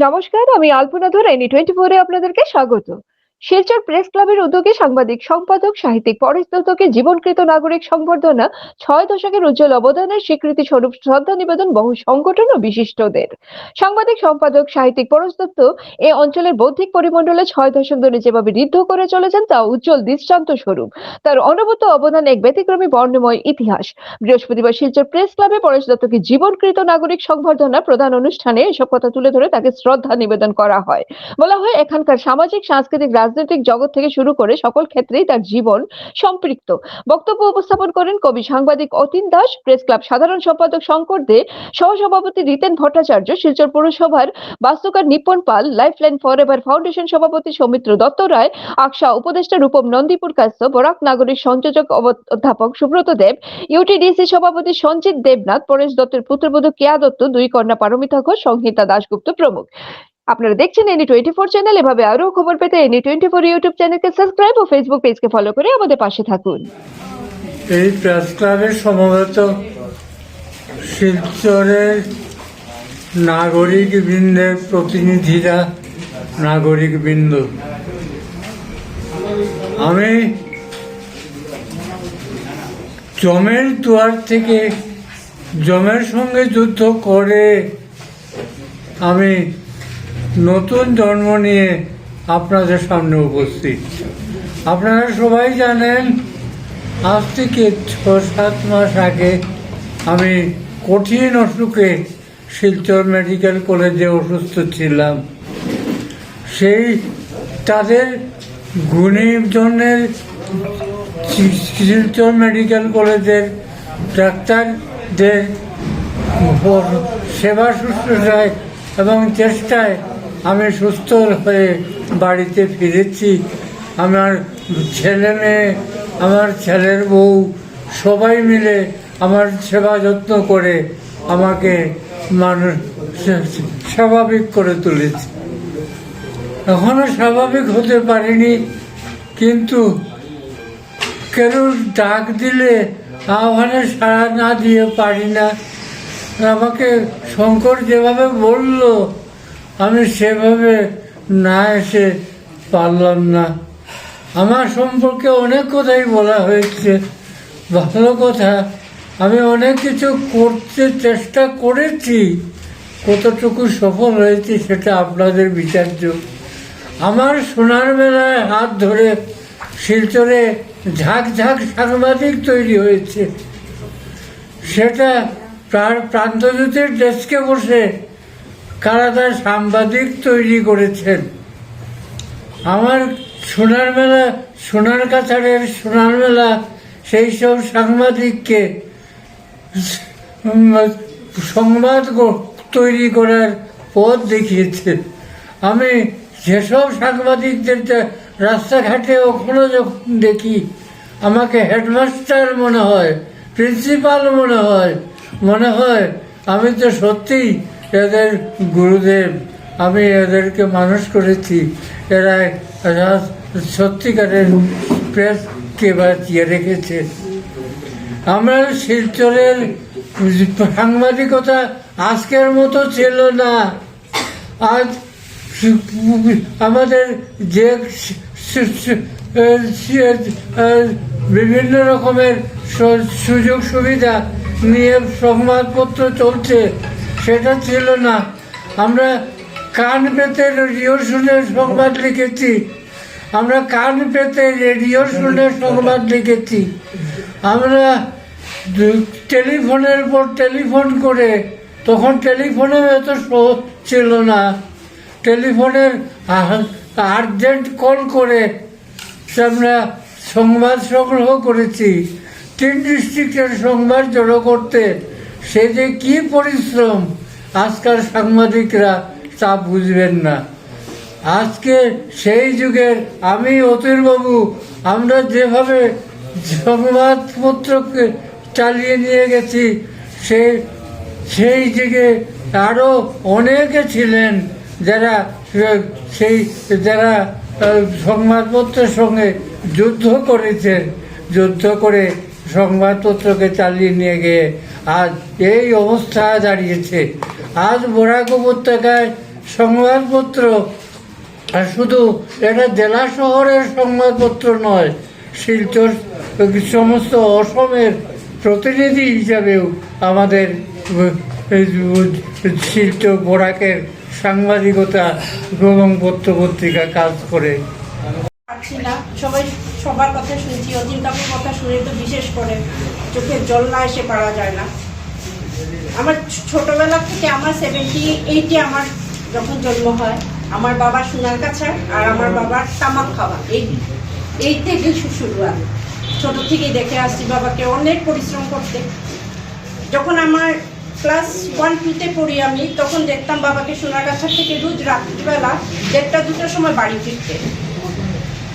নমস্কার আমি আলপনা ধর এনি টোয়েন্টি ফোরে আপনাদেরকে স্বাগত। শিলচর প্রেস ক্লাবের উদ্যোগে সাংবাদিক, সম্পাদক, সাহিত্যিক পরেশ দত্তকে জীবনকৃত নাগরিক সংবর্ধনা, ছয় দশকের উজ্জ্বল অবদানের স্বীকৃতি স্বরূপ শ্রদ্ধা নিবেদন বহু সংগঠন ও বিশিষ্টদের। সাংবাদিক, সম্পাদক, সাহিত্যিক পরেশ দত্ত এ অঞ্চলের বৌদ্ধিক পরিমণ্ডলে ছয় দশক ধরে যেভাবে ঋদ্ধ করে চলেছেন তা উজ্জ্বল দৃষ্টান্ত স্বরূপ। তার অনবত অবদান এক ব্যতিক্রমী বর্ণময় ইতিহাস। বৃহস্পতিবার শিলচর প্রেস ক্লাবে পরেশ দত্তকে জীবনকৃত নাগরিক সংবর্ধনা প্রধান অনুষ্ঠানে এসব কথা তুলে ধরে তাকে শ্রদ্ধা নিবেদন করা হয়। বলা হয়, এখানকার সামাজিক, সাংস্কৃতিক রাজনৈতিক জগৎ থেকে শুরু করে সকল ক্ষেত্রেই তার জীবন সম্পৃক্ত। বক্তব্য উপস্থাপন করেন কবি সাংবাদিক অতীন দাস, প্রেস ক্লাব সাধারণ সম্পাদক শঙ্কর দে, সহসভাপতি রিতেন ভট্টাচার্য, শিলচর পৌরসভার বাস্তুকার Nipan Pal, lifeline forever foundation সভাপতি সৌমিত্র দত্ত রায় আকশা উপদেষ্টা রূপম নন্দীপুর কাস্ত, বরাক নাগরিক সংযোজক অধ্যাপক সুব্রত দেব, ইউটিডিসি সভাপতি সঞ্জিত দেবনাথ, পরেশ দত্তের পুত্রবধূ কেয়া দত্ত, দুই কন্যা পারমিতা ঘোষ, সংহিতা দাশগুপ্ত প্রমুখ। আপনারা দেখছেন এনি টোয়েন্টি ফোর চ্যানেল এভাবে আরও খবর পেতে এনি টোয়েন্টি ফোর ইউটিউব চ্যানেলকে সাবস্ক্রাইব ও ফেসবুক পেজকে ফলো করে আমাদের পাশে থাকুন। এই প্রেস ক্লাবের সমবেত শিলচরের নাগরিক বৃন্দের প্রতিনিধিরা নাগরিক বৃন্দ। আমি জমের দুয়ার থেকে জমের সঙ্গে যুদ্ধ করে আমি নতুন জন্ম নিয়ে আপনাদের সামনে উপস্থিত। আপনারা সবাই জানেন, আজ থেকে ছ সাত মাস আগে আমি কঠিন অসুখে শিলচর মেডিকেল কলেজে অসুস্থ ছিলাম। সেই তাদের গুণীজনের শিলচর মেডিকেল কলেজের ডাক্তারদের সেবা শুশ্রূষায় এবং চেষ্টায় আমি সুস্থ হয়ে বাড়িতে ফিরেছি। আমার ছেলে মেয়ে, আমার ছেলের বউ, সবাই মিলে আমার সেবা যত্ন করে আমাকে মানুষ স্বাভাবিক করে তুলেছে। এখনও স্বাভাবিক হতে পারিনি, কিন্তু কেউ ডাক দিলে আহ্বানে সাড়া না দিয়ে পারি না। আমাকে শঙ্কর যেভাবে বলল আমি সেভাবে না এসে পারলাম না। আমার সম্পর্কে অনেক কথাই বলা হয়েছে। ভালো কথা, আমি অনেক কিছু করতে চেষ্টা করেছি। কতটুকু সফল হয়েছি সেটা আপনাদের বিচার্য। আমার সোনার মেলায় হাত ধরে শিলচরে ঝাঁক ঝাঁক সাংবাদিক তৈরি হয়েছে। সেটা প্রা- প্রান্তজ্যোতির ডেস্কে বসে কারাদা সাংবাদিক তৈরি করেছেন? আমার সোনার মেলা, সোনার কাছাড়ের সোনার মেলা, সেই সব সাংবাদিককে সংবাদ তৈরি করার পথ দেখিয়েছে। আমি যেসব সাংবাদিকদের রাস্তাঘাটে ওখানে যখন দেখি, আমাকে হেডমাস্টার মনে হয়, প্রিন্সিপাল মনে হয় মনে হয়, আমি তো সত্যিই এদের গুরুদেব, আমি এদেরকে মানুষ করেছি। এরা সত্যিকারের প্রেসকে বাঁচিয়ে রেখেছে। আমরা শিলচরের সাংবাদিকতা আজকের মতো ছিল না। আজ আমাদের যে বিভিন্ন রকমের সুযোগ সুবিধা নিয়ে সংবাদপত্র চলছে সেটা ছিল না। আমরা কান পেতে রেডিও শুনে সংবাদ লিখেছি। আমরা কান পেতে রেডিও শুনে সংবাদ লিখেছি। আমরা টেলিফোনের পর টেলিফোন করে, তখন টেলিফোনে এত ছিল না। টেলিফোনের আর্জেন্ট কল করে আমরা সংবাদ সংগ্রহ করেছি। তিন ডিস্ট্রিক্টের সংবাদ জড়ো করতে। সে যে কী পরিশ্রম আজকাল সাংবাদিকরা তা বুঝবেন না। আজকে সেই যুগের আমি অতীরবাবু আমরা যেভাবে সংবাদপত্রকে চালিয়ে নিয়ে গেছি, সে, সেই যুগে আরও অনেকে ছিলেন যারা, সেই, যারা সংবাদপত্রের সঙ্গে যুদ্ধ করেছেন, যুদ্ধ করে সংবাদপত্রকে চালিয়ে নিয়ে গিয়ে আজ এই অবস্থা দাঁড়িয়েছে। আজ বরাক উপত্যকায় সংবাদপত্র। শুধু এটা জেলা শহরের সংবাদপত্র নয়, শিলচর সমস্ত অসমের প্রতিনিধি হিসাবেও আমাদের শিলচর বোরাকের সাংবাদিকতা এবং পত্র পত্রিকা কাজ করে। সবাই সবার কথা শুনছি অজিন কাকুর কথা শুনে তো বিশেষ করে চোখে জল না এসে পারা যায় না। আমার ছোটবেলা থেকে আমার সেভেন্টি এইটে আমার যখন জন্ম হয়, আমার বাবা সোনার কাছা আর আমার বাবার তামাক খাওয়া। এই এই থেকে শু- শুরুয়াত। ছোট থেকেই দেখে আসছি বাবাকে অনেক পরিশ্রম করতে। যখন আমার ক্লাস ওয়ান টুতে পড়ি আমি, তখন দেখতাম বাবাকে সোনার কাছা থেকে রোজ রাত্রিবেলা দেড়টা দুটোর সময় বাড়ি ফিরতে।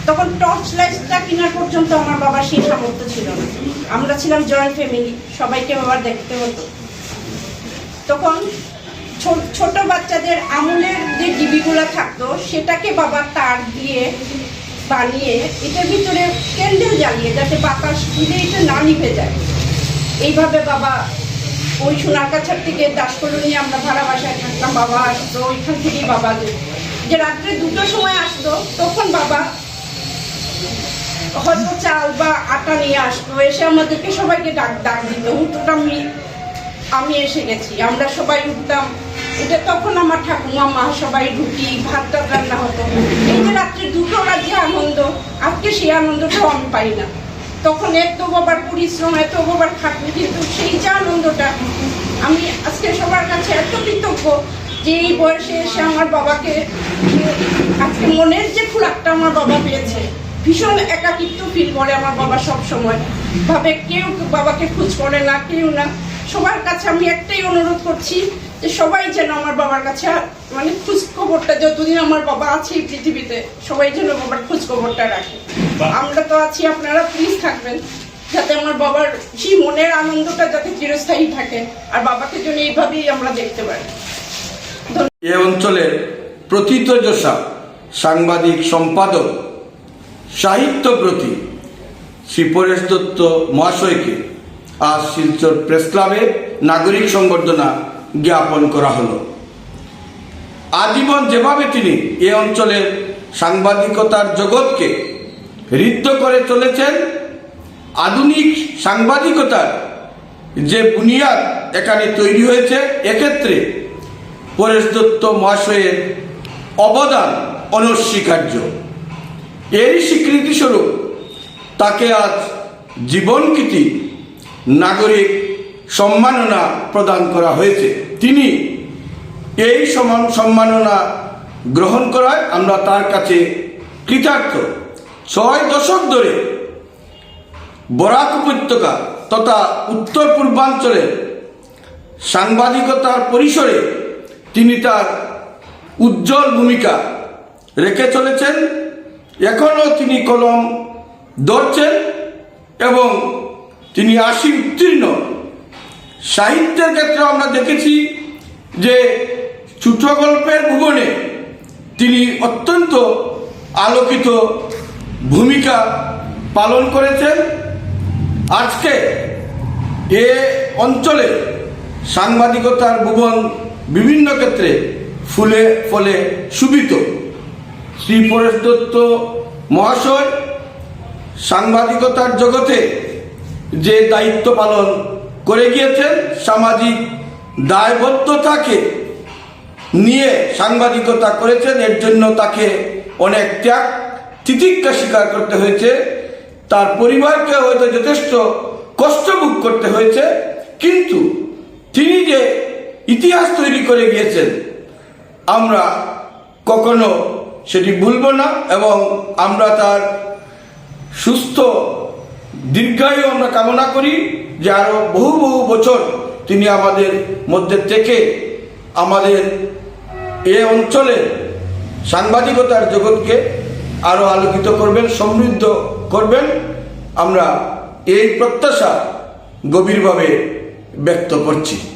তখন টর্চ লাইটটা কেনার পর্যন্ত আমার বাবার সেই সামর্থ্য ছিল না। আমরা ছিলাম জয়েন্ট ফ্যামিলি সবাইকে বাবার দেখতে হতো। তখন ছোট বাচ্চাদের আমুলের যে ডিবিগুলো থাকতো, সেটাকে বাবা তার দিয়ে বানিয়ে এটার ভিতরে ক্যান্ডেল জ্বালিয়ে যাতে বাতাস দিলে এটা না নিভে যায়। এইভাবে বাবা ওই সোনার কাছার থেকে দাসকলো নিয়ে আমরা ভাড়া বাসায় থাকতাম, বাবা আসতো, ওইখান থেকেই বাবা যে- যে রাত্রে দুটো সময় আসতো, তখন বাবা হয়তো চাল বা আটা নিয়ে আসতো, এসে আমাদেরকে সবাইকে ডাক ডাক দিত উঠোটা আমি এসে গেছি, আমরা সবাই উঠতাম। এটা তখন আমার ঠাকুমা, মা সবাই রুটি ভাত রান্না হতো। এই যে রাত্রে দুটো রাজ্যে আনন্দ, আজকে সেই আনন্দটাও আমি পাই না। তখন এত বাবার পরিশ্রম, এত বাবার খাটনি, কিন্তু সেই যে আনন্দটা, আমি আজকে সবার কাছে এত কৃতজ্ঞ যে এই বয়সে এসে আমার বাবাকে, আজকে মনের যে খোরাকটা আমার বাবা পেয়েছে, ভীষণ একাকিত্ব ফিল করে আমার বাবা সব সময় ভাবে কেউ বাবাকে খোঁজ করে না, কেউ না। সবার কাছে আমি একটাই অনুরোধ করছি যে সবাই যেন আমার বাবার কাছে মানে খোঁজ খবরটা যতদিন আমার বাবা আছে এই পৃথিবীতে সবাই যেন বাবার খোঁজ খবরটা রাখে আমরা তো আছি আপনারা প্লিজ থাকবেন যাতে আমার বাবার সেই মনের আনন্দটা যাতে চিরস্থায়ী থাকে আর বাবাকে যেন এইভাবেই আমরা দেখতে পারি। এ অঞ্চলের প্রথিতযশা সাংবাদিক সম্পাদক সাহিত্যব্রতী শ্রী পরেশ দত্ত মহাশয়কে আজ শিলচর প্রেস ক্লাবে নাগরিক সংবর্ধনা জ্ঞাপন করা হলো। আজীবন যেভাবে তিনি এ অঞ্চলের সাংবাদিকতার জগৎকে ঋদ্ধ করে চলেছেন, আধুনিক সাংবাদিকতার যে বুনিয়াদ এখানে তৈরি হয়েছে, এক্ষেত্রে পরেশ দত্ত মহাশয়ের অবদান অনস্বীকার্য। এরই স্বীকৃতিস্বরূপ তাকে আজ জীবনকৃতি নাগরিক সম্মাননা প্রদান করা হয়েছে। তিনি এই সমান সম্মাননা গ্রহণ করায় আমরা তার কাছে কৃতার্থ। ছয় দশক ধরে বরাক উপত্যকা তথা উত্তর পূর্বাঞ্চলের সাংবাদিকতার পরিসরে তিনি তার উজ্জ্বল ভূমিকা রেখে চলেছেন। এখনও তিনি কলম ধরছেন এবং তিনি আশি উত্তীর্ণ। সাহিত্যের ক্ষেত্রে আমরা দেখেছি যে ছোট গল্পের ভুবনে তিনি অত্যন্ত আলোকিত ভূমিকা পালন করেছেন। আজকে এ অঞ্চলে সাংবাদিকতার ভুবন বিভিন্ন ক্ষেত্রে ফুলে ফলে সুবিত শ্রী পরেশ দত্ত মহাশয় সাংবাদিকতার জগতে যে দায়িত্ব পালন করে গিয়েছেন সামাজিক দায়বদ্ধতাকে নিয়ে সাংবাদিকতা করেছেন, এর জন্য তাকে অনেক ত্যাগ, তিতিক্ষা স্বীকার করতে হয়েছে। তার পরিবারকে হয়তো যথেষ্ট কষ্ট ভোগ করতে হয়েছে, কিন্তু তিনি যে ইতিহাস তৈরি করে গিয়েছেন, আমরা কখনো সেটি ভুলব না এবং আমরা তার সুস্থ দীর্ঘায়ু আমরা কামনা করি যে আরও বহু বহু বছর তিনি আমাদের মধ্যে থেকে আমাদের এ অঞ্চলে সাংবাদিকতার জগৎকে আরও আলোকিত করবেন, সমৃদ্ধ করবেন। আমরা এই প্রত্যাশা গভীরভাবে ব্যক্ত করছি।